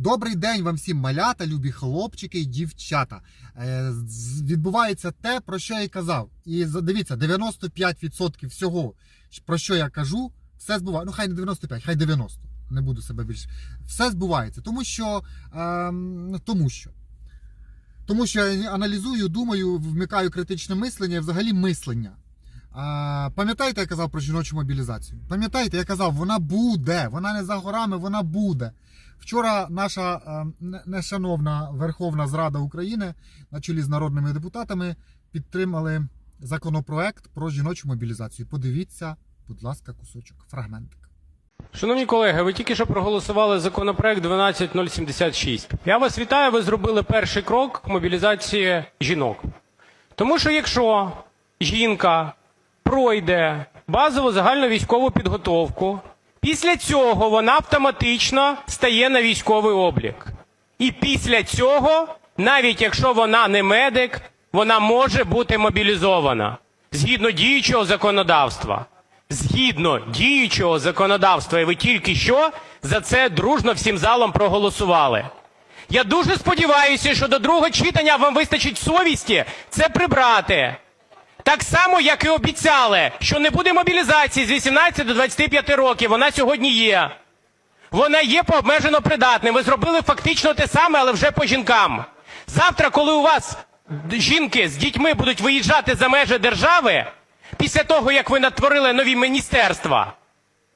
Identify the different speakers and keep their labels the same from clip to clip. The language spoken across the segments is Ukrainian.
Speaker 1: Добрий день вам всім малята, любі хлопчики і дівчата. Е, Відбувається те, про що я і казав. І дивіться, 95% всього, про що я кажу, все збувається. Ну, хай не 95, хай 90. Не буду себе більше. Все збувається. Тому що. ем, тому що. Тому що я аналізую, думаю, вмикаю критичне мислення і взагалі мислення. А, пам'ятаєте, я казав про жіночу мобілізацію? Пам'ятаєте, я казав, вона буде, вона не за горами, вона буде. Вчора наша е, не- нешановна Верховна Зрада України на чолі з народними депутатами підтримали законопроект про жіночу мобілізацію. Подивіться, будь ласка, кусочок, фрагментик.
Speaker 2: Шановні колеги, ви тільки що проголосували законопроект 12076. Я вас вітаю, ви зробили перший крок мобілізації жінок. Тому що якщо жінка пройде базову загальну військову підготовку, після цього вона автоматично стає на військовий облік. І після цього, навіть якщо вона не медик, вона може бути мобілізована згідно діючого законодавства. Згідно діючого законодавства, і ви тільки що за це дружно всім залом проголосували. Я дуже сподіваюся, що до другого читання вам вистачить совісті це прибрати. Так само, як і обіцяли, що не буде мобілізації з 18 до 25 років. Вона сьогодні є. Вона є по обмежено придатним. Ви зробили фактично те саме, але вже по жінкам. Завтра, коли у вас жінки з дітьми будуть виїжджати за межі держави, після того, як ви натворили нові міністерства,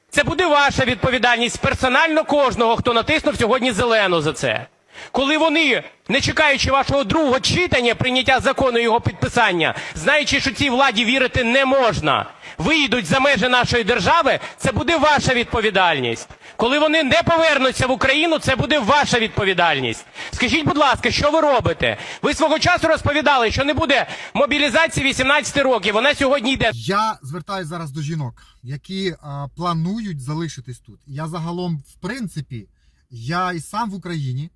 Speaker 2: це буде ваша відповідальність персонально кожного, хто натиснув сьогодні зелену за це. Коли вони, не чекаючи вашого другого читання, прийняття закону і його підписання, знаючи, що цій владі вірити не можна, виїдуть за межі нашої держави, це буде ваша відповідальність. Коли вони не повернуться в Україну, це буде ваша відповідальність. Скажіть, будь ласка, що ви робите? Ви свого часу розповідали, що не буде мобілізації 18 років. Вона сьогодні йде.
Speaker 1: Я звертаюся зараз до жінок, які е, планують залишитись тут. Я загалом, в принципі, я і сам в Україні.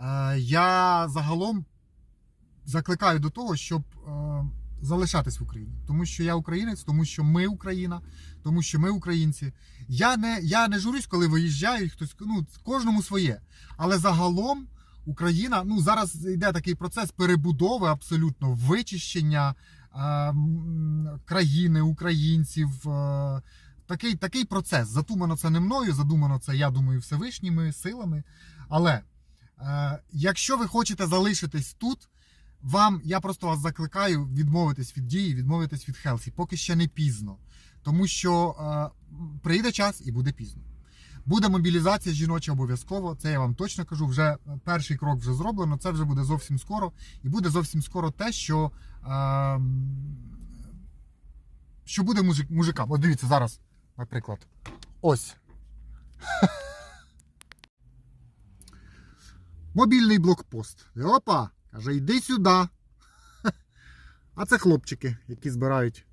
Speaker 1: Е, я загалом закликаю до того, щоб е, залишатись в Україні. Тому що я українець, тому що ми Україна, тому що ми українці. Я не, я не журюсь, коли виїжджаю, хтось ну, кожному своє. Але загалом Україна, ну зараз йде такий процес перебудови, абсолютно вичищення е, країни, українців. Такий, такий процес. Задумано це не мною, задумано це, я думаю, Всевишніми силами. Але якщо ви хочете залишитись тут, вам я просто вас закликаю відмовитись від дії, відмовитись від Хелсі, поки ще не пізно. Тому що е, прийде час і буде пізно. Буде мобілізація жіноча обов'язково. Це я вам точно кажу. Вже е, перший крок вже зроблено. Це вже буде зовсім скоро. І буде зовсім скоро те, що, е, що буде мужик, мужикам. От дивіться зараз, наприклад. Ось. Мобільний блокпост. Опа! Каже, йди сюди. А це хлопчики, які збирають.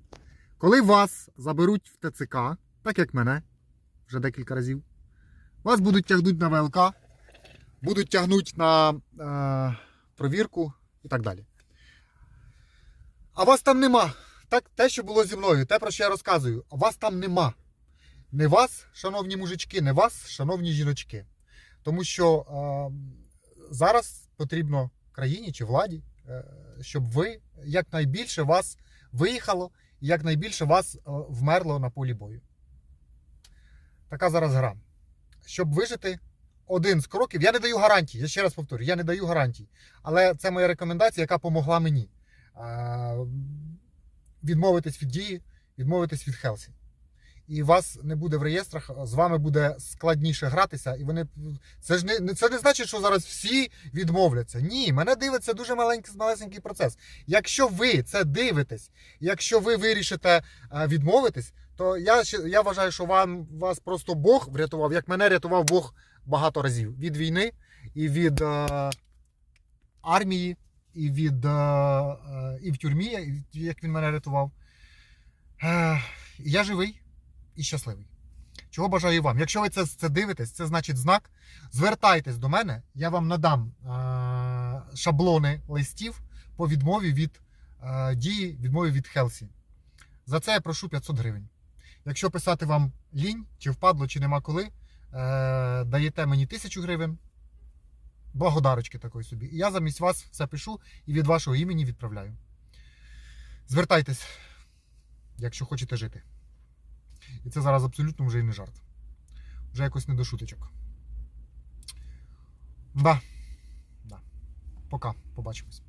Speaker 1: Коли вас заберуть в ТЦК, так як мене, вже декілька разів, вас будуть тягнути на ВЛК, будуть тягнути на е, провірку і так далі. А вас там нема. Так, те, що було зі мною, те, про що я розказую, вас там нема. Не вас, шановні мужички, не вас, шановні жіночки. Тому що е, зараз потрібно країні чи владі, е, щоб ви якнайбільше вас виїхало і якнайбільше вас е, вмерло на полі бою. Така зараз гра. Щоб вижити один з кроків, я не даю гарантій, я ще раз повторю, я не даю гарантій. Але це моя рекомендація, яка допомогла мені е, відмовитись від дії, відмовитись від Хелсі. І вас не буде в реєстрах, з вами буде складніше гратися, і вони це ж не це не значить, що зараз всі відмовляться. Ні, мене дивиться дуже маленький малесенький процес. Якщо ви це дивитесь, якщо ви вирішите е, відмовитись, то я я вважаю, що вам вас просто Бог врятував, як мене рятував Бог багато разів від війни і від е, армії, і від е, е, і в тюрмі, як він мене рятував. Я живий і щасливий. Чого бажаю вам. Якщо ви це, це дивитесь, це значить знак. Звертайтесь до мене, я вам надам е, шаблони листів по відмові від е, дії, відмові від Хелсі. За це я прошу 500 гривень. Якщо писати вам лінь, чи впадло, чи нема коли, е, даєте мені 1000 гривень, Благодарочки такої собі. І я замість вас все пишу і від вашого імені відправляю. Звертайтесь, якщо хочете жити. І це зараз абсолютно вже і не жарт. Вже якось не до шуточок. Да. Да. Пока. Побачимось.